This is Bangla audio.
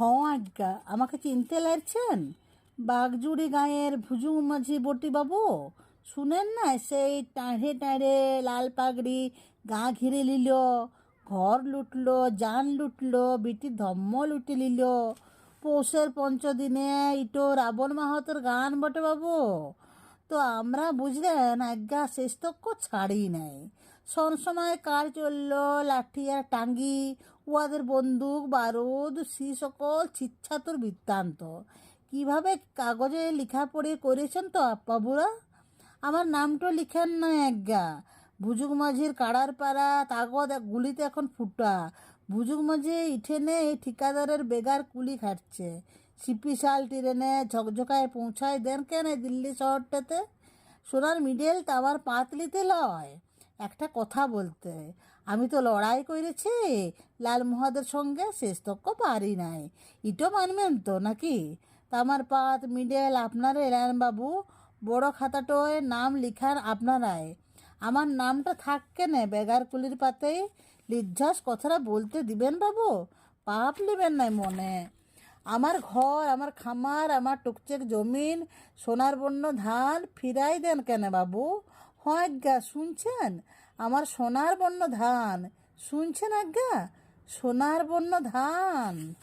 আজ্ঞা আমাকে চিনতে লাগছেন? বাগজুড়ি গাঁয়ের ভুজুং মাঝি বটিবাবু, শুনেন না, সেই টাঁড়ে টাঁড়ে লাল পাগড়ি গা ঘিরে নিল, ঘর লুটলো জান লুটলো, বিটি ধম্ম লুটে নিল। পৌষের পঞ্চদিনে ইটো রাবণ মাহাতোর গান বটে বাবু। তো আমরা বুঝলেন, আজ্ঞা শেষ তক্ক ছাড়ি নাই। সব সময় কার চলল, লাঠি আর টাঙ্গি উহাদের বন্দুক, বারুদ, সি সকল ছিচ্ছাতুর বৃত্তান্ত। কীভাবে কাগজে লেখা পড়ে করেছেন তো বাবুরা আমার নামটা লিখেন না আজ্ঞা ভুজুগ মাঝির কাড়ার পাড়া, তাগদ গুলিতে এখন ফুটা। ভুজুগ মাঝি ইঠেনে এই ঠিকাদারের বেগার কুলি খাটছে। সিপি শাল ট্রেনে ঝকঝকায় পৌঁছায় দেন কেন দিল্লি শহরটাতে? সোনার মিডেল টাওয়ার পাতলিতে লয়। একটা কথা বলতে। আমি তো লড়াই করেছি, লাল মহাদের সঙ্গে শেষ তক্ক পারি নাই। ইটো মানবেন তো নাকি? তামার পাত, মিডেল, আপনার বাবু বড় খাতাটোয় নাম লিখান আপনারাই। আমার নামটা থাক কেনে, বেগার কুলির পাতেই লিজ্জাস কথাটা বলতে দিবেন বাবু? পাপ নেবেন নাই মনে। আমার ঘর, আমার খামার, আমার টুকচেক জমিন, সোনার বন্য ধান ফিরাই দেন কেন বাবু? আজ্ঞা শুনছেন? আমার সোনার বন্য ধান। শুনছেন আজ্ঞা সোনার বন্য ধান।